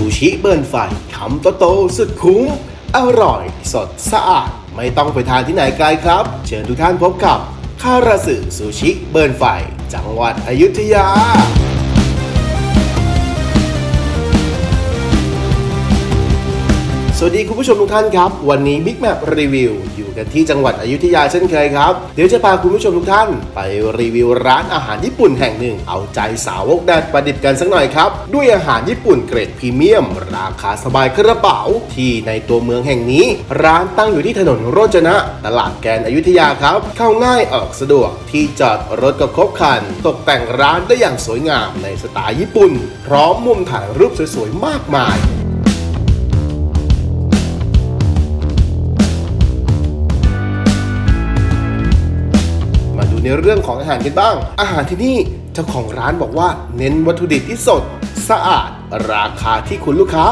ูชิเบิร์นไฟคำโตโตๆสุดคุ้ม อร่อย สดสะอาด ไม่ต้องไปทานที่ไหนไกลครับ เชิญทุกท่านพบกับคาราสึซูชิเบิร์นไฟ จังหวัดอยุธยา วัสดีคุณผู้ชมทุกท่านครับ วันนี้ Big Map รีวิวอยู่กันที่จังหวัดอยุธยาเช่นเคยครับ เดี๋ยวจะพาคุณผู้ชมทุกท่าน ไปรีวิวร้านอาหารญี่ปุ่นแห่งหนึ่ง เอาใจสาวกแดดประดิบกันสักหน่อยครับ ด้วยอาหารญี่ปุ่นเกรดพรีเมียม ราคาสบายกระเป๋าที่ในตัวเมืองแห่งนี้ ร้านตั้งอยู่ที่ถนนโรจนะ ตลาดแกนอยุธยาครับ เข้าง่ายออกสะดวกที่จอดรถก็ครบคัน ตกแต่งร้านได้อย่างสวยงามในสไตล์ญี่ปุ่น พร้อมมุมถ่ายรูปสวยๆมากมาย ในเรื่องของอาหารกันบ้าง อาหารที่นี่เจ้าของร้านบอกว่า เน้นวัตถุดิบที่สด สะอาด ราคาที่คุณลูกค้า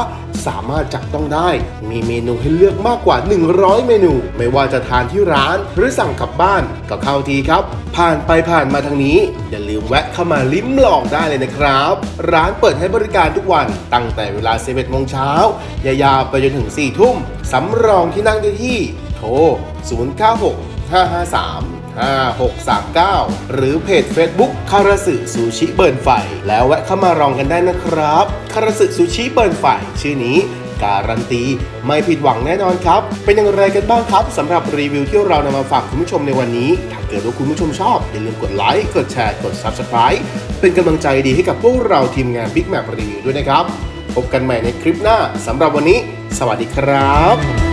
สามารถจับต้องได้ มีเมนูให้เลือกมากกว่า 100 เมนู ไม่ว่าจะทานที่ร้านหรือสั่งกลับบ้าน ก็เข้าทีครับ ผ่านไปผ่านมาทางนี้ อย่าลืมแวะเข้ามาลิ้มลองได้เลยนะครับ ร้านเปิดให้บริการทุกวัน ตั้งแต่เวลา 11โมงเช้ายาวๆไปจนถึง 4 ทุ่ม สำรองที่นั่งได้ที่ โทร 096 553 5639 หรือเพจ Facebook คาราสึซูชิเบิร์นไฟ แล้วแวะเข้ามาลองกันได้นะครับ คาราสึซูชิเบิร์นไฟ ชื่อนี้การันตี ไม่ผิดหวังแน่นอนครับ เป็นอย่างไรกันบ้างครับสำหรับรีวิวที่เรานำมาฝากคุณผู้ชมในวันนี้ ถ้าเกิดว่าคุณผู้ชมชอบ อย่าลืมกดไลค์กดแชร์กด Subscribe เป็นกำลังใจดีให้กับพวกเราทีมงาน Big Map Review ด้วยนะครับ พบกันใหม่ในคลิปหน้าสำหรับวันนี้ สวัสดีครับ